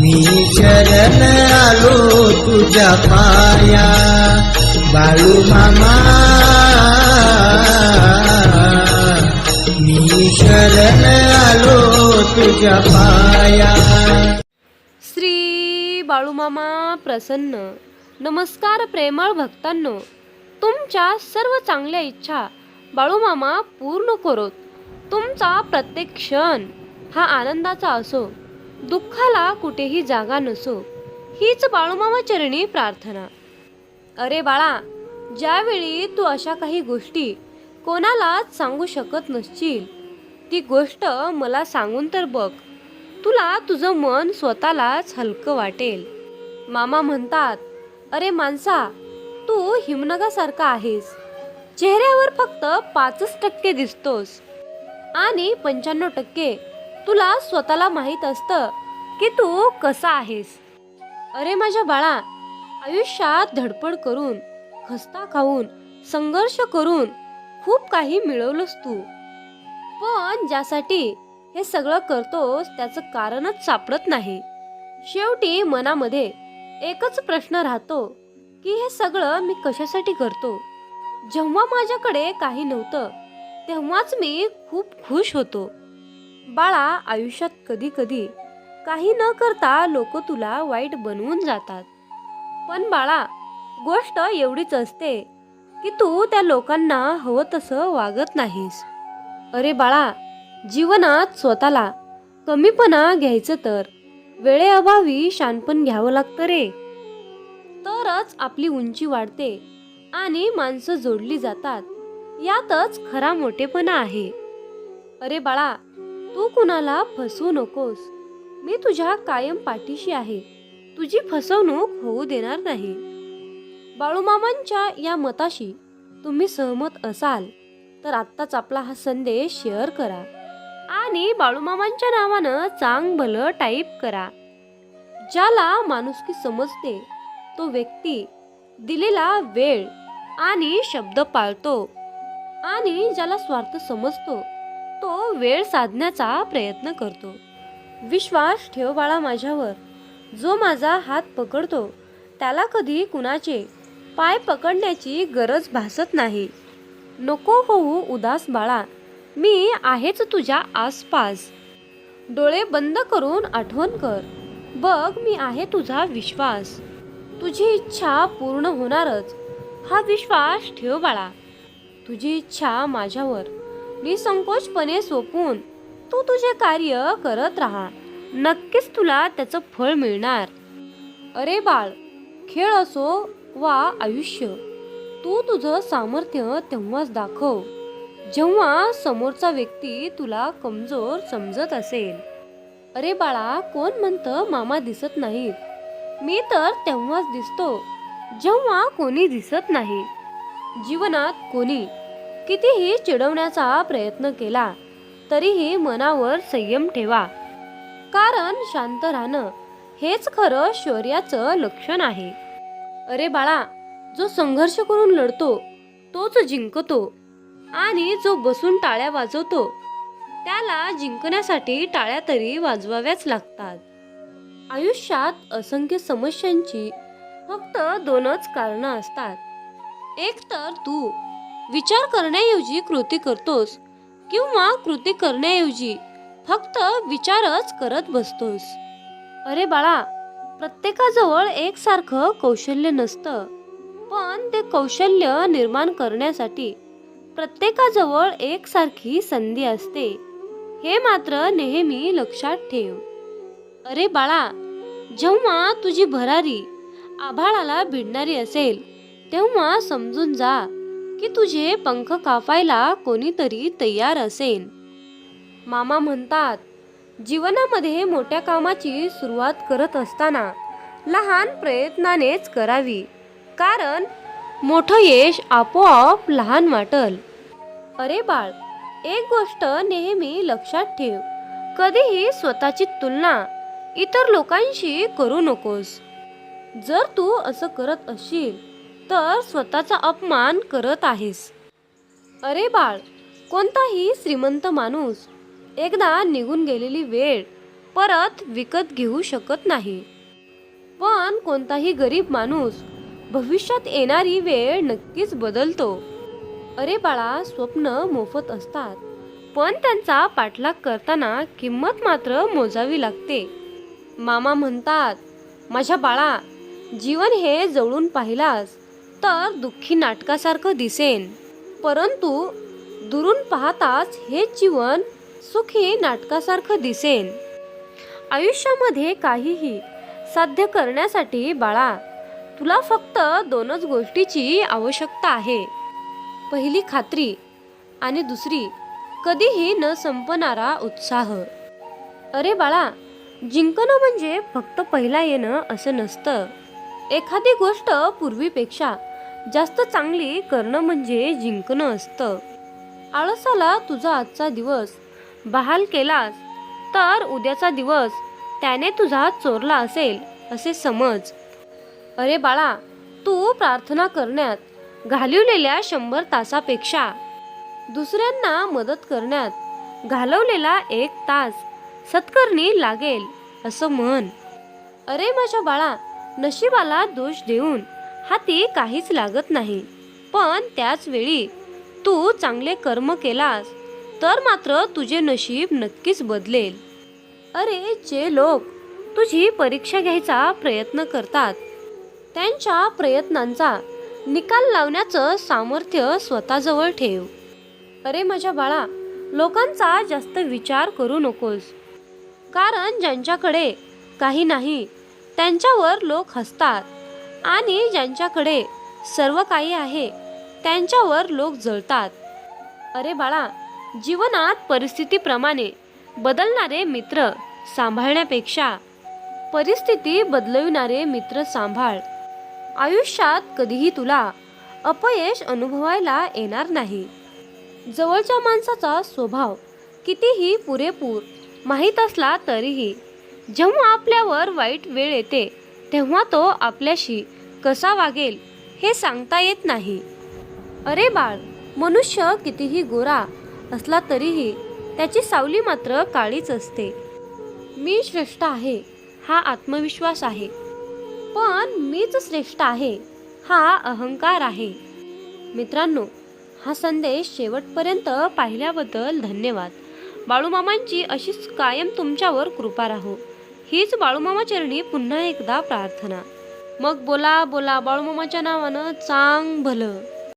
मी शरण आलो तुझ्या पाया. बाळू मामा मी शरण आलो तुझ्या पाया. श्री बाळूमामा प्रसन्न. नमस्कार प्रेमळ भक्तांनो. तुमच्या सर्व चांगल्या इच्छा बाळूमामा पूर्ण करोत. तुमचा प्रत्येक क्षण हा आनंदाचा असो दुःखाला कुठेही जागा नसो हीच बाळूमामा चरणी प्रार्थना. अरे बाळा ज्यावेळी तू अशा काही गोष्टी कोणालाच सांगू शकत नसशील ती गोष्ट मला सांगून तर बघ तुला तुझं मन स्वतःलाच हलकं वाटेल. मामा म्हणतात अरे माणसा तू हिमनगासारखा आहेस. चेहऱ्यावर फक्त पाचच टक्के दिसतोस. आणि पंच्याण्णव टक्के. तुला स्वतःला माहीत असतं की तू कसा आहेस. अरे माझ्या बाळा आयुष्यात धडपड करून खस्ता खाऊन संघर्ष करून खूप काही मिळवलंस तू. पण ज्यासाठी हे सगळं करतोस त्याचं कारणच सापडत नाही. शेवटी मनामध्ये एकच प्रश्न राहतो की हे सगळं मी कशासाठी करतो? जेव्हा माझ्याकडे काही नव्हतं तेव्हाच मी खूप खुश होतो. बाळा आयुष्यात कधी कधी काही न करता लोक तुला वाईट बनवून जातात. पण बाळा गोष्ट एवढीच असते की तू त्या लोकांना हवं तसं वागत नाहीस. अरे बाळा जीवनात स्वतःला कमीपणा घ्यायचं तर वेळेअभावी शानपण घ्यावं लागतं रे. तरच आपली उंची वाढते आणि माणसं जोडली जातात. यातच खरा मोठेपणा आहे. अरे बाळा तू कुणाला फसवू नकोस. मी तुझ्या कायम पाठीशी आहे. तुझी फसवणूक होऊ देणार नाही. बाळूमामांच्या या मताशी तुम्ही सहमत असाल तर आत्ताच आपला हा संदेश शेअर करा आणि बाळूमामांच्या नावानं चांग भलं टाईप करा. ज्याला माणुसकी समजते तो व्यक्ती दिलेला वेळ आणि शब्द पाळतो. आणि ज्याला स्वार्थ समजतो तो वेळ साधण्याचा प्रयत्न करतो. विश्वास ठेव बाळा माझ्यावर. जो माझा हात पकडतो त्याला कधी कुणाचे पाय पकडण्याची गरज भासत नाही. नको होऊ उदास बाळा मी आहेच तुझ्या आसपास. डोळे बंद करून आठवण कर. बघ मी आहे तुझा विश्वास. तुझी इच्छा पूर्ण होणारच. हा विश्वास ठेव बाळा. तुझी इच्छा माझ्यावर. निसंकोचपणे सोपून तू तुझे कार्य करत राहा. नक्कीच तुला त्याचं फळ मिळणार. अरे बाळ खेळ असो वा आयुष्य तू तुझं सामर्थ्य तेव्हाच दाखव. जेव्हा समोरचा व्यक्ती तुला कमजोर समजत असेल. अरे बाळा कोण म्हणतं मामा दिसत नाहीत? मी तर तेव्हाच दिसतो जेव्हा कोणी दिसत नाही. जीवनात कोणी कितीही चिडवण्याचा प्रयत्न केला तरीही मनावर संयम ठेवा. कारण शांत राहणं हेच खरं शौर्याचं लक्षण आहे. अरे बाळा जो संघर्ष करून लढतो तोच जिंकतो आणि जो बसून टाळ्या वाजवतो त्याला जिंकण्यासाठी टाळ्या तरी वाजवाव्याच लागतात. आयुष्यात असंख्य समस्यांची फक्त दोनच कारणं असतात. एक तर तू विचार करण्याऐवजी कृती करतोस किंवा कृती करण्याऐवजी फक्त विचारच करत बसतोस. अरे बाळा प्रत्येकाजवळ एकसारखं कौशल्य नसतं पण ते कौशल्य निर्माण करण्यासाठी प्रत्येकाजवळ एकसारखी संधी असते. हे मात्र नेहमी लक्षात ठेव. अरे बाळा जेव्हा तुझी भरारी आभाळाला भिडणारी असेल तेव्हा समजून जा की तुझे पंख कापायला कोणीतरी तयार असेल. मामा म्हणतात जीवनामध्ये मोठ्या कामाची सुरुवात करत असताना लहान प्रयत्नानेच करावी कारण मोठं यश आपोआप लहान वाटल. अरे बाळ एक गोष्ट नेहमी लक्षात ठेव कधीही स्वतःची तुलना इतर लोकांशी करू नकोस. जर तू असं करत असशील तर स्वतःचा अपमान करत आहेस. अरे बाळ कोणताही श्रीमंत माणूस एकदा निघून गेलेली वेळ परत विकत घेऊ शकत नाही. पण कोणताही गरीब माणूस भविष्यात येणारी वेळ नक्कीच बदलतो. अरे बाळा स्वप्न मोफत असतात पण त्यांचा पाठलाग करताना किंमत मात्र मोजावी लागते. मामा म्हणतात माझ्या बाळा जीवन हे जवळून पाहिलास तर दुःखी नाटकासारखं दिसेन. परंतु दुरून पाहताच हे जीवन सुखी नाटकासारखं दिसेन. आयुष्यामध्ये काहीही साध्य करण्यासाठी बाळा तुला फक्त दोनच गोष्टीची आवश्यकता आहे. पहिली खात्री आणि दुसरी कधीही न संपणारा उत्साह. अरे बाळा जिंकणं म्हणजे फक्त पहिला येणं असं नसतं. एखादी गोष्ट पूर्वीपेक्षा जास्त चांगली करणं म्हणजे जिंकणं असतं. आळसाला तुझा आजचा दिवस. बहाल केलास तर उद्याचा दिवस. त्याने तुझा चोरला असेल असे समज. अरे बाळा तू प्रार्थना करण्यात घालवलेल्या शंभर तासापेक्षा. दुसऱ्यांना मदत करण्यात घालवलेला एक तास सत्कर्णी लागेल असं म्हण. अरे माझ्या बाळा नशिबाला दोष देऊन. हाती काहीच लागत नाही. पण त्याच वेळी तू चांगले कर्म केलास तर मात्र तुझे नशीब नक्कीच बदलेल. अरे जे लोक तुझी परीक्षा घ्यायचा प्रयत्न करतात त्यांच्या प्रयत्नांचा निकाल लावण्याचं सामर्थ्य स्वतःजवळ ठेव. अरे माझ्या बाळा लोकांचा जास्त विचार करू नकोस. कारण ज्यांच्याकडे काही नाही त्यांच्यावर लोक हसतात. आणि ज्यांच्याकडे सर्व काही आहे त्यांच्यावर लोक जळतात. अरे बाळा जीवनात परिस्थितीप्रमाणे बदलणारे मित्र सांभाळण्यापेक्षा परिस्थिती बदलविणारे मित्र सांभाळ. आयुष्यात कधीही तुला अपयश अनुभवायला येणार नाही. जवळच्या माणसाचा स्वभाव कितीही पुरेपूर माहीत असला तरीही जेव्हा आपल्यावर वाईट वेळ येते तेव्हा तो आपल्याशी कसा वागेल हे सांगता येत नाही. अरे बाळ मनुष्य कितीही गोरा असला तरीही त्याची सावली मात्र काळीच असते. मी श्रेष्ठ आहे हा आत्मविश्वास आहे. पण मीच श्रेष्ठ आहे हा अहंकार आहे. मित्रांनो हा संदेश शेवटपर्यंत पाहिल्याबद्दल धन्यवाद. बाळूमामांची अशीच कायम तुमच्यावर कृपा राहो. हीच बाळूमामाचरणी पुन्हा एकदा प्रार्थना. मग बोला बोला बाळूमामाच्या नावानं चांग भलं.